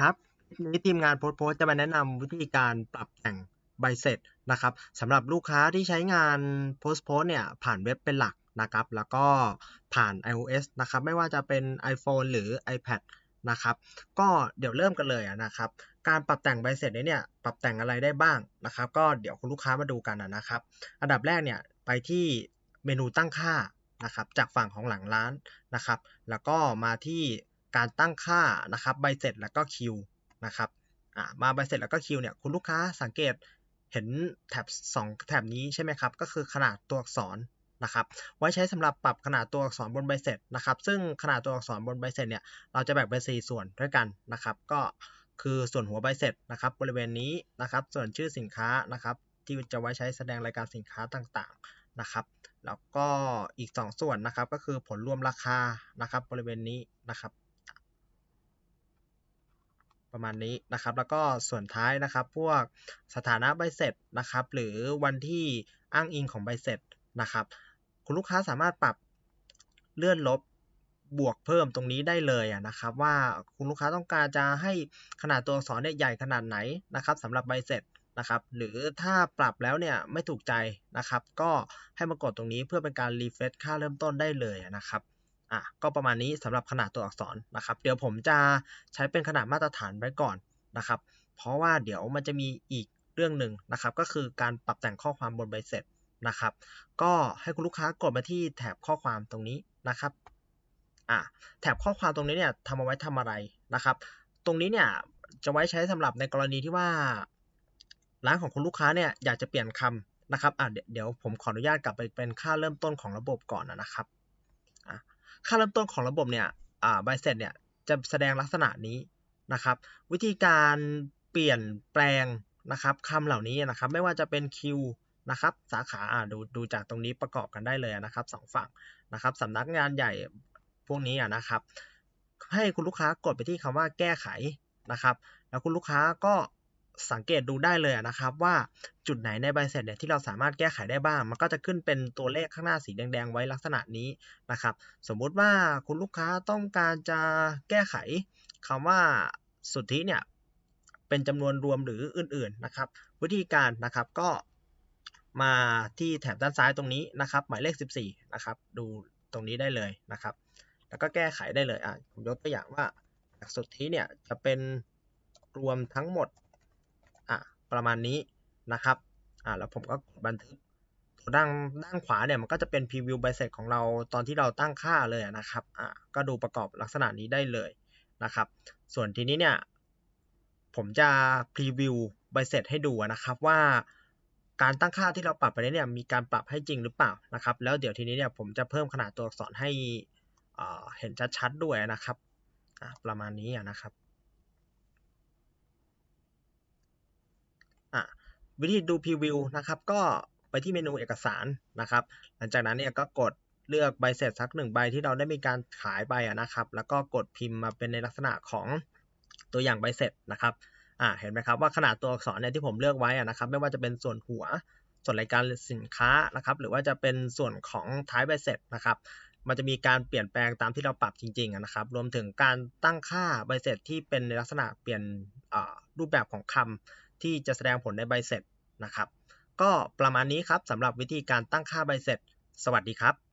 ครับนนี้ทีมงานโพสต์โพสจะมาแนะนำวิธีการปรับแต่งใบเสร็จนะครับสำหรับลูกค้าที่ใช้งานโพสต์โพสเนี่ยผ่านเว็บเป็นหลักนะครับ แล้วก็ผ่าน iOS นะครับไม่ว่าจะเป็น iPhone หรือ iPad นะครับ ก็เดี๋ยวเริ่มกันเลยนะครับ การปรับแต่งใบเสร็จเนี่ยปรับแต่งอะไรได้บ้างนะครับ ก็เดี๋ยวคุณลูกค้ามาดูกันนะครับ อันดับแรกเนี่ยไปที่เมนูตั้งค่านะครับจากฝั่งของหลังร้านนะครับ แล้วก็มาที่ การตั้งค่านะครับใบเสร็จแล้วก็คิวนะครับมาใบเสร็จแล้วก็คิวเนี่ยคุณลูกค้าสังเกตเห็นแถบ2แถบนี้ใช่ไหมครับก็คือขนาดตัวอักษรนะครับไว้ใช้สำหรับปรับขนาดตัวอักษรบนใบเสร็จนะครับ ซึ่งขนาดตัวอักษรบนใบเสร็จเนี่ยเราจะแบ่งเป็น 4 ส่วนด้วยกันนะครับ ก็คือส่วนหัวใบเสร็จนะครับบริเวณนี้นะครับ ส่วนชื่อสินค้านะครับ ที่จะไว้ใช้แสดงรายการสินค้าต่างๆนะครับ แล้วก็อีก 2 ส่วนนะครับก็คือผลรวมราคานะครับบริเวณนี้นะครับ ประมาณนี้นะครับ แล้วก็ส่วนท้ายนะครับ พวกสถานะใบเสร็จนะครับ หรือวันที่อ้างอิงของใบเสร็จนะครับ คุณลูกค้าสามารถปรับเลื่อนลบบวกเพิ่มตรงนี้ได้เลยนะครับ ว่าคุณลูกค้าต้องการจะให้ขนาดตัวอักษรเนี่ยใหญ่ขนาดไหนนะครับสำหรับใบเสร็จนะครับ หรือถ้าปรับแล้วเนี่ยไม่ถูกใจนะครับ ก็ให้มากดตรงนี้เพื่อเป็นการรีเฟรชค่าเริ่มต้นได้เลยนะครับ อะก็ประมาณนี้สำหรับขนาดตัวอักษรนะครับ เดี๋ยวผมจะใช้เป็นขนาดมาตรฐานไว้ก่อนนะครับ เพราะว่าเดี๋ยวมันจะมีอีกเรื่องหนึ่งนะครับ ก็คือการปรับแต่งข้อความบนใบเสร็จนะครับ ก็ให้คุณลูกค้ากดมาที่แถบข้อความตรงนี้นะครับอะแถบข้อความตรงนี้เนี่ยทำเอาไว้ทำอะไรนะครับ ตรงนี้เนี่ยจะไว้ใช้สำหรับในกรณีที่ว่า ร้านของคุณลูกค้าเนี่ยอยากจะเปลี่ยนคำนะครับอะเดี๋ยวผมขออนุญาตกลับไปเป็นค่าเริ่มต้นของระบบก่อนนะครับ ค่าเริ่มต้นของระบบเนี่ยอ่าใบเสร็จเนี่ยจะแสดงลักษณะนี้นะครับ วิธีการเปลี่ยนแปลงนะครับคำเหล่านี้นะครับ ไม่ว่าจะเป็นคิวนะครับ สาขาดูดูจากตรงนี้ประกอบกันได้เลยนะครับสองฝั่งนะครับสำนักงานใหญ่พวกนี้นะครับ ให้คุณลูกค้ากดไปที่คำว่าแก้ไขนะครับ แล้วคุณลูกค้าก็ สังเกตดูได้เลยนะครับว่าจุดไหนในใบเสร็จเนี่ยที่เราสามารถแก้ไขได้บ้าง มันก็จะขึ้นเป็นตัวเลขข้างหน้าสีแดงๆไว้ลักษณะนี้นะครับ สมมุติว่าคุณลูกค้าต้องการจะแก้ไขคำว่าสุทธิเนี่ยเป็นจำนวนรวมหรืออื่นๆนะครับ วิธีการนะครับก็มาที่แถบด้านซ้ายตรงนี้นะครับ หมายเลข 14นะครับ ดูตรงนี้ได้เลยนะครับ แล้วก็แก้ไขได้เลยอะผมยกตัวอย่างว่าสุทธิเนี่ยจะเป็นรวมทั้งหมด ประมาณนี้นะครับอ่าแล้วผมก็กดบันทึกตัวด้านด้านขวาเนี่ยมันก็จะเป็นพรีวิวใบเสร็จของเราตอนที่เราตั้งค่าเลยนะครับอ่าก็ดูประกอบลักษณะนี้ได้เลยนะครับ ส่วนทีนี้เนี่ยผมจะพรีวิวใบเสร็จให้ดูนะครับว่าการตั้งค่าที่เราปรับไปเนี่ยมีการปรับให้จริงหรือเปล่านะครับ แล้วเดี๋ยวทีนี้เนี่ยผมจะเพิ่มขนาดตัวอักษรให้เห็นชัดๆด้วยนะครับประมาณนี้นะครับ วิธีดูพรีวิวนะครับ ก็ไปที่เมนูเอกสารนะครับ หลังจากนั้นเนี่ยก็กดเลือกใบเสร็จสักหนึ่งใบที่เราได้มีการขายไปนะครับ แล้วก็กดพิมพ์มาเป็นในลักษณะของตัวอย่างใบเสร็จนะครับอ่าเห็นไหมครับว่าขนาดตัวอักษรเนี่ยที่ผมเลือกไว้นะครับ ไม่ว่าจะเป็นส่วนหัว ส่วนรายการสินค้านะครับ หรือว่าจะเป็นส่วนของท้ายใบเสร็จนะครับ มันจะมีการเปลี่ยนแปลงตามที่เราปรับจริงๆนะครับ รวมถึงการตั้งค่าใบเสร็จที่เป็นในลักษณะเปลี่ยนรูปแบบของคำ ที่จะแสดงผลในใบเสร็จนะครับ ก็ประมาณนี้ครับสำหรับวิธีการตั้งค่าใบเสร็จ สวัสดีครับ